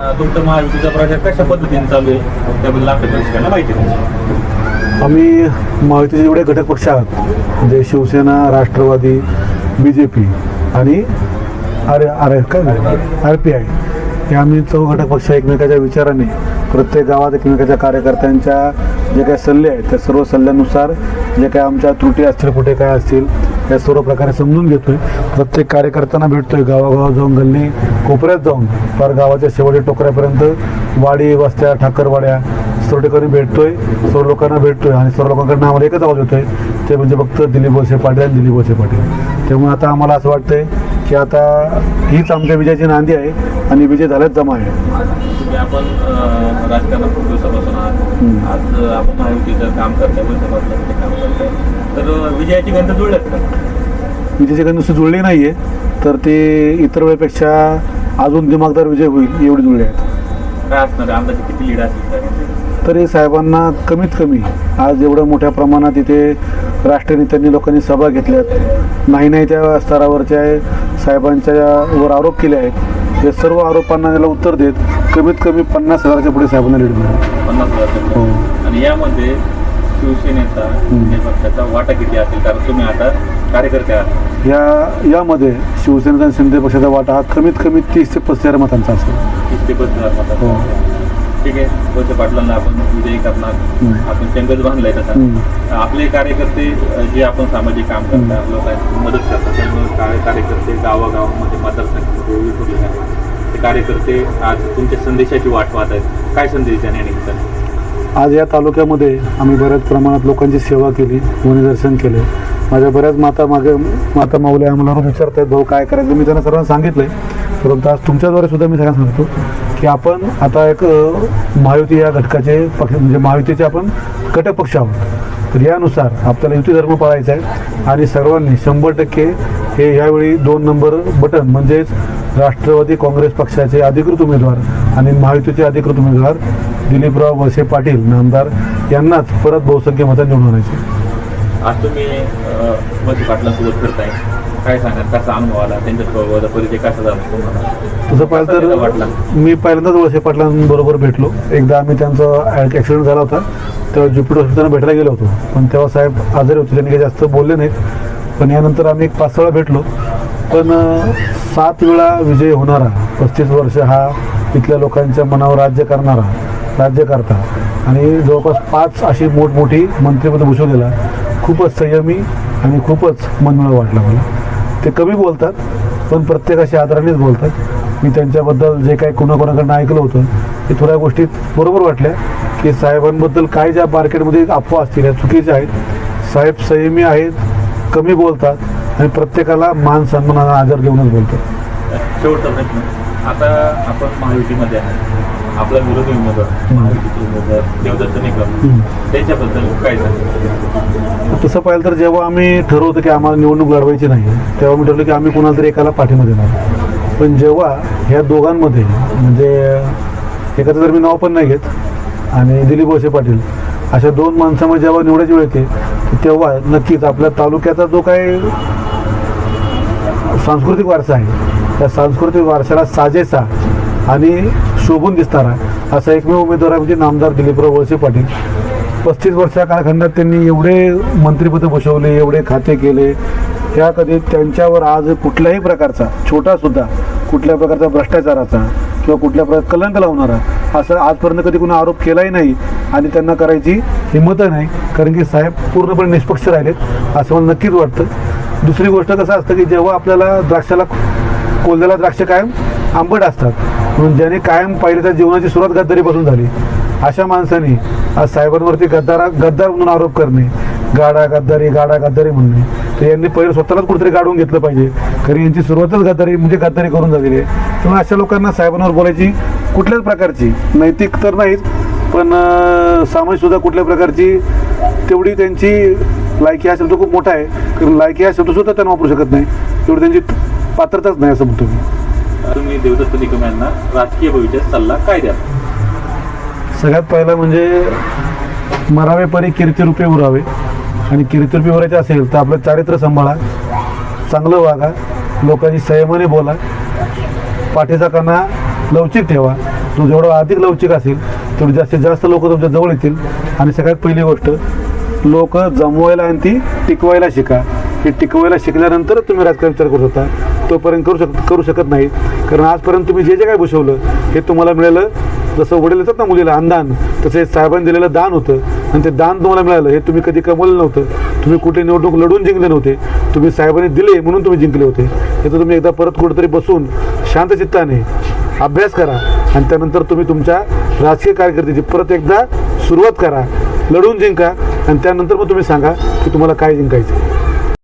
तुमचा महायुतीचा प्रचार कशा पद्धतीने चालू आहे? त्याबद्दल आपल्या दर्शकांना माहिती द्या. आम्ही महायुतीचे जेवढे घटक पक्ष आहात म्हणजे शिवसेना राष्ट्रवादी बी जे पी आणि आर आर काय आर पी आय हे आम्ही चौ घटक पक्ष एकमेकाच्या विचाराने प्रत्येक गावात एकमेकाच्या कार्यकर्त्यांच्या जे काही सल्ले आहेत त्या सर्व सल्ल्यानुसार जे काही आमच्या त्रुटी असतील कुठे काय असतील या सर्व प्रकारे समजून घेतोय. प्रत्येक कार्यकर्त्यांना भेटतोय. गावागावात जाऊन गल्ली कोपऱ्यात जाऊन. फार गावाच्या शेवटी टोकऱ्यापर्यंत वाडी वस्त्या ठाकरवाड्या सर्व ठिकाणी भेटतोय. सर्व लोकांना भेटतोय आणि सर्व लोकांकडनं आम्हाला एकच आवाज होतोय ते म्हणजे फक्त दिलीप वळसे पाटील आणि दिलीप वळसे पाटील. त्यामुळे आता आम्हाला असं वाटतंय की आता हीच आमच्या विजयाची नांदी आहे आणि विजय झाल्याच जमा आहे. आज आपण महायुतीचं काम करताय काम करताय. तर विजयाची गंध जुळल्यात का? विजयाची नुसती जुळली नाही आहे तर ते इतर वेळेपेक्षा अजून दिमागदार विजय होईल एवढी जुळले आहेत. काय असणार आहे? अंदाजे किती लीड असेल काय तरी साहेबांना कमीत कमी आज एवढं मोठ्या प्रमाणात इथे राष्ट्रीय नेत्यांनी लोकांनी सभा घेतल्यात. नाही नाही त्या स्तरावरच्या साहेबांच्या वर आरोप केले आहेत. या सर्व आरोपांना त्याला उत्तर देत कमीत कमी पन्नास हजाराच्या पुढे साहेबांना लीड मिळाली पन्नास हजार हो. आणि यामध्ये शिवसेनेचा शिंदे पक्षाचा वाटा किती असेल कारण तुम्ही आता कार्यकर्ते आहात या यामध्ये शिवसेनेचा आणि शिंदे पक्षाचा वाटा हा कमीत कमी तीस ते पस्तीस हजार मतांचा असेल तीस ते पस्तीस हजार हो. मतांचा. ठीक आहे वळसे पाटलांना आपण विजयी करणार. आपण चंगच बांधलाय तसा. आपले कार्यकर्ते जे आपण सामाजिक काम. करतात लोकांची मदत करतात त्यामुळे काय कार्यकर्ते गावागावामध्ये मतदारसंघामध्ये विखुरले आहेत ते कार्यकर्ते आज तुमच्या संदेशाची वाट पाहत आहेत काय संदेश द्या या निमित्ताने आज या तालुक्यामध्ये आम्ही बऱ्याच प्रमाणात लोकांची सेवा केली दर्शन केले. माझ्या बऱ्याच माता मागे माता माऊल्या आम्हाला विचारत आहेत भाऊ काय करायचं? मी त्यांना सर्वांना सांगितलं आहे परंतु आज तुमच्याद्वारे सुद्धा मी त्यांना सांगतो की आपण आता एक महायुती या घटकाचे पक्ष म्हणजे महायुतीचे आपण घटक आहोत. तर यानुसार आपल्याला युती धर्म पाळायचा आहे आणि सर्वांनी शंभर टक्के हे यावेळी दोन नंबर बटन म्हणजेच राष्ट्रवादी काँग्रेस पक्षाचे अधिकृत उमेदवार आणि महायुतीचे अधिकृत उमेदवार दिलीपराव वळसे पाटील नामदार यांनाच परत बहुसंख्य मतात निवडून आणायचे. आज तुम्ही अ, वळसे पाटलांसोबत करताय काय सांगा कसा अनुभव आला? त्यांच्या परिचय कसा झाला? तुम्हाला तसं पाहिलं तर मी पहिल्यांदाच वळसे पाटलांबरोबर भेटलो. एकदा आम्ही त्यांचा ॲक्सिडेंट झाला होता. तेव्हा ज्युपिटर हॉस्पिटलला भेटायला गेलो होतो. पण तेव्हा साहेब आजारी होते. त्यांनी काही जास्त बोलले नाहीत. पण यानंतर आम्ही एक पाच वेळा भेटलो. पण सात वेळा विजय होणारा पस्तीस वर्ष हा इथल्या लोकांच्या मनावर राज्य करणारा राज्यकर्ता आणि जवळपास पाच अशी मोठमोठी मंत्रिपद भूषवलेला खूपच संयमी आणि खूपच मनमिळा वाटला मला. ते कमी बोलतात पण प्रत्येकाशी आदरानेच बोलतात. मी त्यांच्याबद्दल जे काही कोणाकोणाकडनं ऐकलं होतं ते थोड्या गोष्टी बरोबर वाटल्या की साहेबांबद्दल काय ज्या मार्केटमध्ये अफवा असतील या चुकीच्या आहेत. साहेब संयमी आहेत कमी बोलतात आणि प्रत्येकाला मान सन्मानाचा आदर देऊनच बोलतात. शेवटचा प्रश्न. आता आपण महायुतीमध्ये आहे. आपला विरोधी उमेदवार महायुतीचे उमेदवार देवदत्त निकम. त्याच्याबद्दल काय सांगा तसं पाहिलं तर जेव्हा आम्ही ठरवतो की आम्हाला निवडणूक लढवायची नाही तेव्हा मी ठरवलं की आम्ही कोणाला तरी एकाला पाठिंबा देणार पण जेव्हा ह्या दोघांमध्ये म्हणजे एकाचं तर मी नाव पण नाही घेत आणि दिलीप वळसे पाटील अशा दोन माणसामध्ये जेव्हा निवडायची वेळ येते तेव्हा नक्कीच आपल्या तालुक्याचा जो काही सांस्कृतिक वारसा आहे त्या सांस्कृतिक वारशाला साजेसा आणि शोभून दिसणारा असा एकमेव उमेदवार आहे म्हणजे नामदार दिलीपराव वळसे पाटील. पस्तीस वर्षा कालखंडात त्यांनी एवढे मंत्रिपद बसवले एवढे खाते केले. त्या कधी त्यांच्यावर आज कुठल्याही प्रकारचा छोटा सुद्धा कुठल्या प्रकारचा भ्रष्टाचाराचा किंवा कुठल्या प्रकार कलंक लावणारा असं आजपर्यंत कधी कुणी आरोप केलाही नाही आणि त्यांना करायची हिंमत नाही. कारण की साहेब पूर्णपणे निष्पक्ष राहिलेत असं मला नक्कीच वाटतं. दुसरी गोष्ट कसं असतं की जेव्हा आपल्याला द्राक्षाला कोल्ह्याला द्राक्ष कायम आंबट असतात. म्हणून ज्याने कायम पाहिलं त्या जीवनाची सुरुवात गद्दारीपासून झाली. अशा माणसाने आज साहेबांवरती गद्दारा गद्दार म्हणून आरोप करणे गाडा गद्दारी गाडा गद्दारी म्हणणे. तर यांनी पहिले स्वतःलाच कुठेतरी गाडून घेतलं पाहिजे. कारण यांची सुरुवातच गद्दारी म्हणजे गद्दारी करून झालेली आहे. त्यामुळे अशा लोकांना साहेबांवर बोलायची कुठल्याच प्रकारची नैतिक तर नाहीच पण सामाजिकसुद्धा कुठल्या प्रकारची तेवढी त्यांची लायकी हा शब्द खूप मोठा आहे. कारण लायकी हा शब्दसुद्धा त्यांना वापरू शकत नाही. तेवढी त्यांची पात्रताच नाही असं म्हणतो मी. तुम्ही देवदत्त निकम यांना राजकीय भविष्यात सल्ला काय द्या सगळ्यात पहिला म्हणजे मरावे परी कीर्तिरूपे उरावे. आणि कीर्तिरूपे उरायचे असेल तर आपलं चारित्र्य सांभाळा चांगलं वागा लोकांशी संयमाने बोला पाठीचा कणा लवचिक ठेवा. तो जेवढा अधिक लवचिक असेल तेवढे जास्तीत जास्त लोक तुमच्या जवळ येतील. आणि सगळ्यात पहिली गोष्ट लोक जमवायला आणि ती टिकवायला शिका. ही टिकवायला शिकल्यानंतरच तुम्ही राजकारण विचार करू शकता. तोपर्यंत करू शक करू शकत नाही. कारण आजपर्यंत तुम्ही जे जे काय भूषवलं हे तुम्हाला मिळालं. जसं वडील येतात ना मुलीला अंदान. तसे साहेबांनी दिलेलं दान होतं. आणि ते दान तुम्हाला मिळालं. हे तुम्ही कधी कमवलं नव्हतं. तुम्ही कुठे निवडणूक लढून जिंकले नव्हते. तुम्ही साहेबांनी दिले म्हणून तुम्ही जिंकले होते. याचं तुम्ही एकदा परत कुठेतरी बसून शांत चित्ताने अभ्यास करा. आणि त्यानंतर तुम्ही तुमच्या राजकीय कारकिर्दीची परत एकदा सुरुवात करा. लढून जिंका. आणि त्यानंतर मग तुम्ही सांगा की तुम्हाला काय जिंकायचं